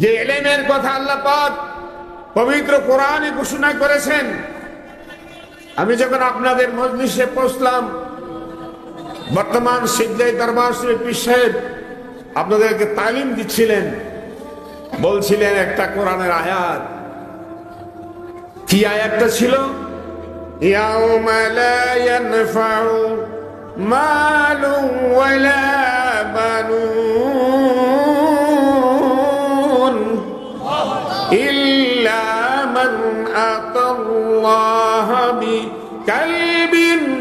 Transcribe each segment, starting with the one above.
যে এলেমের কথা আল্লাহ পাক পবিত্র কোরআনে ঘোষণা করেছেন, আমি যখন আপনাদের মজলিসে পৌঁছলাম, বর্তমান সিদ্ধাই দরবার শ্রী পি সাহেব আপনাদেরকে তালিম দিচ্ছিলেন, বলছিলেন একটা কোরআনের আয়াত। কি আয়াতটা ছিল? মালু ওয়ালা বানুন। من أتى الله بقلب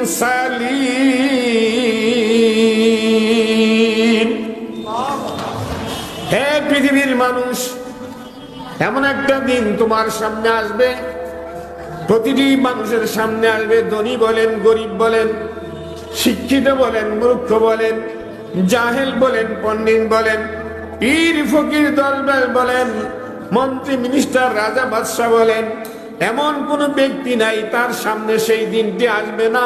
سليم হে পৃথিবীর মানুষ এমন একটা দিন তোমার সামনে আসবে প্রতিটি মানুষের সামনে আসবে ধনী বলেন গরিব বলেন শিক্ষিত বলেন মূর্খ বলেন জাহেল বলেন পণ্ডিত বলেন পীর ফকির দরবার বলেন মন্ত্রী মিনিস্টার রাজা বাদশাহ বলেন, এমন কোন ব্যক্তি নাই, তার সামনে সেই দিনটি আসবে না।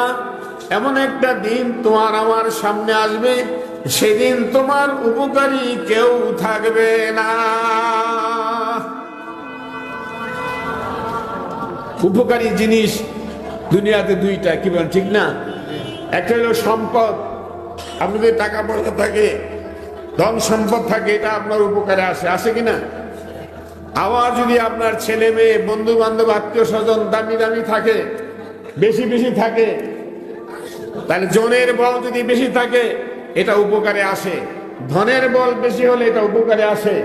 এমন একটা দিন তোমার আমার সামনে আসবে, সেদিন তোমার উপকারী কেউ থাকবে না। উপকারী জিনিস দুনিয়াতে দুইটা, কি বলেন, ঠিক না? একটা হলো সম্পদ। আপনাদের টাকা পয়সা থাকে, ধন সম্পদ থাকে, এটা আপনার উপকারে আসে। আসে কিনা আবার যদি আপনার ছেলে মেয়ে বন্ধু বান্ধব আত্মীয় স্বজন দামি দামি থাকে, বেশি বেশি থাকে, তাহলে জনের বল যদি বেশি থাকে, এটা উপকারে আসে। ধনের বল বেশি হলে এটা উপকারে আসে।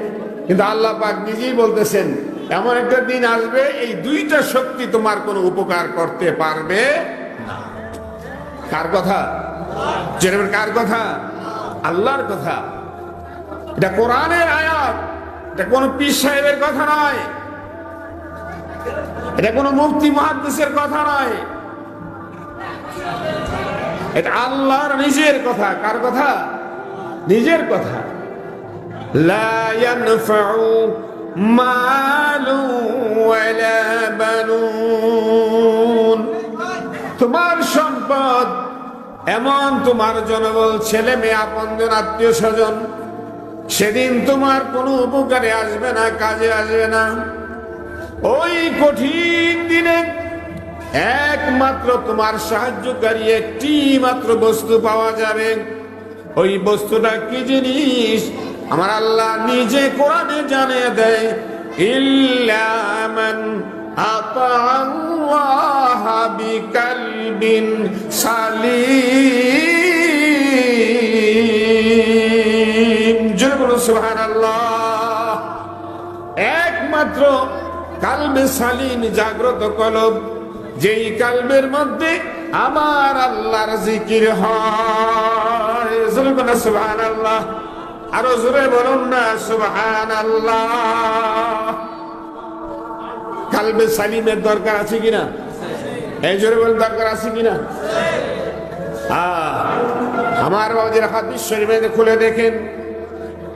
কিন্তু আল্লাহ পাক নিজেই বলতেছেন, এমন একটা দিন আসবে, এই দুইটা শক্তি তোমার কোনো উপকার করতে পারবে না। কার কথা? কার কথা? আল্লাহর কথা। এটা কোরআনের আয়াত। এটা কোনো পীর সাহেবের কথা নয়। এটা কোনো মুক্তি মহাদেশের কথা নয়। এটা আল্লাহর নিজের কথা। কার কথা? নিজের কথা। তোমার সম্পদ এমন তোমার জনবল, ছেলে মেয়ে আপনজন আত্মীয় স্বজন সেদিন তোমার কোনো উপকারে আসবে না, কাজে আসবে না। ওই কঠিন দিনে একমাত্র তোমার সাহায্যকারী একটি মাত্র বস্তু পাওয়া যাবে। ওই বস্তুটা কি জিনিস? আমার আল্লাহ নিজে কোরআনে জানিয়ে দেয় ইল্লামান আতাআল্লাহ বিকালবিন সালিম। বলুন একমাত্র কালবে সালিম জাগ্রত কলব, যেই কালবের মধ্যে আমার আল্লাহর জিকির হয়। বলুন সুবহানাল্লাহ। আরও জোরে বলুন না, সুবহানাল্লাহ। কালবে সালিমের দরকার আছে কিনা? এই জোরে বলুন, দরকার আছে কিনা? আমার বাবুজির হাদিস শরীফে খুলে দেখেন।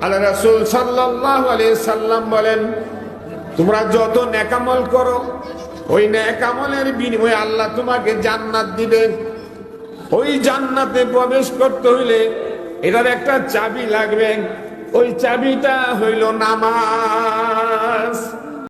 আল্লাহ রাসুল সাল্লাল্লাহু আলাইহি সাল্লাম বলেন, তোমরা যত নেকামল করো, ওই নেকামলের বিনিময়ে আল্লাহ তোমাকে জান্নাত দিবেন ওই জান্নাতে প্রবেশ করতে হইলে এটার একটা চাবি লাগবে। ওই চাবিটা হইল নামাজ।